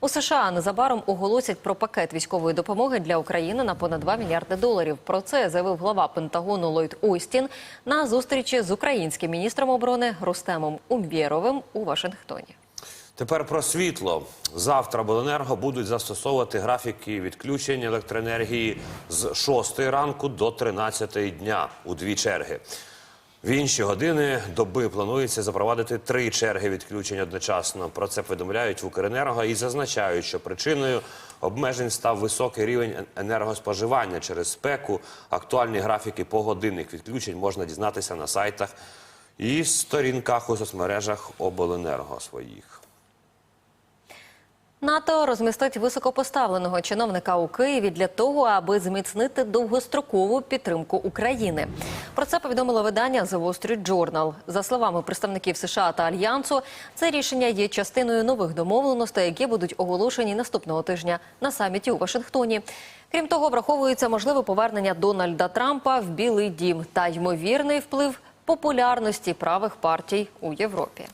У США незабаром оголосять про пакет військової допомоги для України на понад 2 мільярди доларів. Про це заявив глава Пентагону Ллойд Остін на зустрічі з українським міністром оборони Рустемом Умвєровим у Вашингтоні. Тепер про світло. Завтра обленерго будуть застосовувати графіки відключень електроенергії з 6 ранку до 13 дня у дві черги. В інші години доби планується запровадити три черги відключень одночасно. Про це повідомляють в Укренерго і зазначають, що причиною обмежень став високий рівень енергоспоживання через спеку. Актуальні графіки погодинних відключень можна дізнатися на сайтах і сторінках у соцмережах обленерго своїх. НАТО розмістить високопоставленого чиновника у Києві для того, аби зміцнити довгострокову підтримку України. Про це повідомило видання The Wall Street Journal. За словами представників США та Альянсу, це рішення є частиною нових домовленостей, які будуть оголошені наступного тижня на саміті у Вашингтоні. Крім того, враховується можливе повернення Дональда Трампа в Білий Дім та ймовірний вплив популярності правих партій у Європі.